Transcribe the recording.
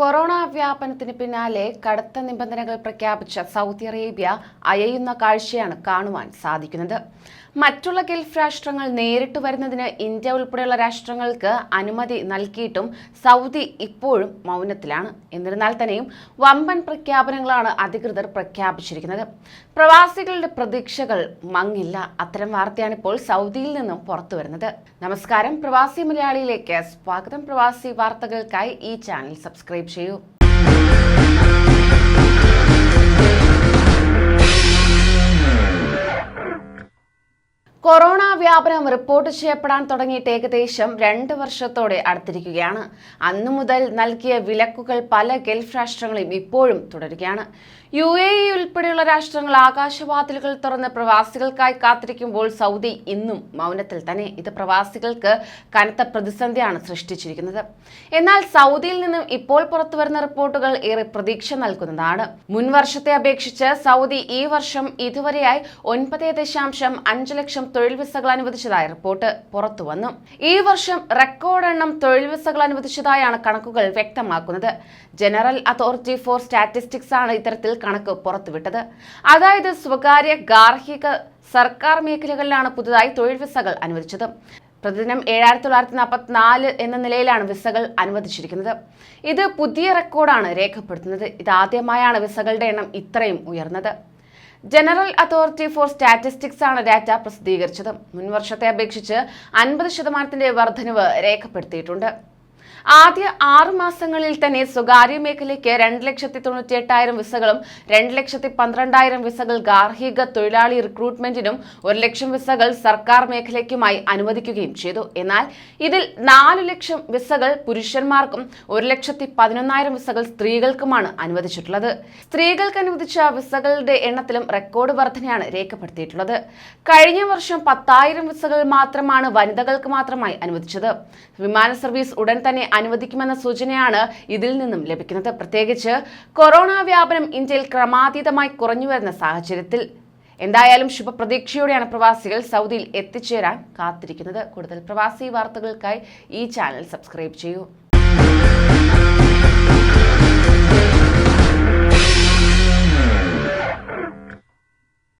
Corona വ്യാപനത്തിന് പിന്നാലെ കടുത്ത നിബന്ധനകൾ പ്രഖ്യാപിച്ച സൗദി അറേബ്യ അയയുന്ന കാഴ്ചയാണ് കാണുവാൻ സാധിക്കുന്നത്. മറ്റുള്ള ഗൾഫ് രാഷ്ട്രങ്ങൾ നേരിട്ട് വരുന്നതിന് ഇന്ത്യ ഉൾപ്പെടെയുള്ള രാഷ്ട്രങ്ങൾക്ക് അനുമതി നൽകിയിട്ടും സൗദി ഇപ്പോഴും മൗനത്തിലാണ്. എന്നിരുന്നാൽ തന്നെയും വമ്പൻ പ്രഖ്യാപനങ്ങളാണ് അധികൃതർ പ്രഖ്യാപിച്ചിരിക്കുന്നത്. പ്രവാസികളുടെ പ്രതീക്ഷകൾ മങ്ങില്ല. അത്തരം വാർത്തയാണ് ഇപ്പോൾ സൗദിയിൽ നിന്നും പുറത്തു വരുന്നത്. നമസ്കാരം. പ്രവാസി മലയാളിയിലേക്ക് സ്വാഗതം. പ്രവാസി വാർത്തകൾക്കായി ഈ ചാനൽ സബ്സ്ക്രൈബ് ചെയ്യൂ. കൊറോണ വ്യാപനം റിപ്പോർട്ട് ചെയ്യപ്പെടാൻ തുടങ്ങിയിട്ട് ഏകദേശം രണ്ട് വർഷത്തോടെ അടുത്തിരിക്കുകയാണ്. അന്നു മുതൽ നൽകിയ വിലക്കുകൾ പല ഗൾഫ് രാഷ്ട്രങ്ങളും ഇപ്പോഴും തുടരുകയാണ്. യു എ ഇ ഉൾപ്പെടെയുള്ള രാഷ്ട്രങ്ങൾ ആകാശവാതിലുകൾ തുറന്ന് പ്രവാസികൾക്കായി കാത്തിരിക്കുമ്പോൾ സൗദി ഇന്നും മൗനത്തിൽ തന്നെ. ഇത് പ്രവാസികൾക്ക് കനത്ത പ്രതിസന്ധിയാണ് സൃഷ്ടിച്ചിരിക്കുന്നത്. എന്നാൽ സൗദിയിൽ നിന്നും ഇപ്പോൾ പുറത്തുവരുന്ന റിപ്പോർട്ടുകൾ ഏറെ പ്രതീക്ഷ നൽകുന്നതാണ്. മുൻ വർഷത്തെ അപേക്ഷിച്ച് സൗദി ഈ വർഷം ഇതുവരെയായി ഒൻപത് ദശാംശം അഞ്ച് ലക്ഷം തൊഴിൽ വിസകൾ അനുവദിച്ചതായി റിപ്പോർട്ട് പുറത്തുവന്നു ഈ വർഷം റെക്കോർഡ് എണ്ണം തൊഴിൽ വിസകൾ അനുവദിച്ചതായാണ് കണക്കുകൾ വ്യക്തമാക്കുന്നത്. ജനറൽ അതോറിറ്റി ഫോർ സ്റ്റാറ്റിസ്റ്റിക്സ് ആണ് ഇത്തരത്തിൽ കണക്ക് പുറത്തുവിട്ടത്. അതായത് സ്വകാര്യ ഗാർഹിക സർക്കാർ മേഖലകളിലാണ് പുതുതായി തൊഴിൽ വിസകൾ അനുവദിച്ചത്. പ്രതിദിനം ഏഴായിരത്തി തൊള്ളായിരത്തി നാൽപ്പത്തിനാല് എന്ന നിലയിലാണ് വിസകൾ അനുവദിച്ചിരിക്കുന്നത്. ഇത് പുതിയ റെക്കോർഡാണ് രേഖപ്പെടുത്തുന്നത്. ഇതാദ്യമായാണ് വിസകളുടെ എണ്ണം ഇത്രയും ഉയർന്നത്. ജനറൽ അതോറിറ്റി ഫോർ സ്റ്റാറ്റിസ്റ്റിക്സ് ആണ് ഡാറ്റ പ്രസിദ്ധീകരിച്ചത്. മുൻവർഷത്തെ അപേക്ഷിച്ച് അൻപത് ശതമാനത്തിന്റെ വർധനവ് രേഖപ്പെടുത്തിയിട്ടുണ്ട്. ആദ്യ ആറു മാസങ്ങളിൽ തന്നെ സ്വകാര്യ മേഖലയ്ക്ക് രണ്ട് ലക്ഷത്തി തൊണ്ണൂറ്റി എട്ടായിരം വിസകളും രണ്ട് ലക്ഷത്തി പന്ത്രണ്ടായിരം വിസകൾ ഗാർഹിക തൊഴിലാളി റിക്രൂട്ട്മെന്റിനും ഒരു ലക്ഷം വിസകൾ സർക്കാർ മേഖലയ്ക്കുമായി അനുവദിക്കുകയും ചെയ്തു. എന്നാൽ ഇതിൽ നാല് ലക്ഷം വിസകൾ പുരുഷന്മാർക്കും ഒരു ലക്ഷത്തി പതിനൊന്നായിരം വിസകൾ സ്ത്രീകൾക്കുമാണ് അനുവദിച്ചിട്ടുള്ളത്. സ്ത്രീകൾക്ക് അനുവദിച്ച വിസകളുടെ എണ്ണത്തിലും റെക്കോർഡ് വർധനയാണ് രേഖപ്പെടുത്തിയിട്ടുള്ളത്. കഴിഞ്ഞ വർഷം പത്തായിരം വിസകൾ മാത്രമാണ് വനിതകൾക്ക് മാത്രമായി അനുവദിച്ചത്. വിമാന സർവീസ് ഉടൻ തന്നെ അനുവദിക്കുമെന്ന സൂചനയാണ് ഇതിൽ നിന്നും ലഭിക്കുന്നത്. പ്രത്യേകിച്ച് കൊറോണ വ്യാപനം ഇന്ത്യയിൽ ക്രമാതീതമായി കുറഞ്ഞു വരുന്ന സാഹചര്യത്തിൽ എന്തായാലും ശുഭപ്രതീക്ഷയോടെയാണ് പ്രവാസികൾ സൗദിയിൽ എത്തിച്ചേരാൻ കാത്തിരിക്കുന്നത്. കൂടുതൽ പ്രവാസി വാർത്തകൾക്കായി ഈ ചാനൽ സബ്സ്ക്രൈബ് ചെയ്യൂ.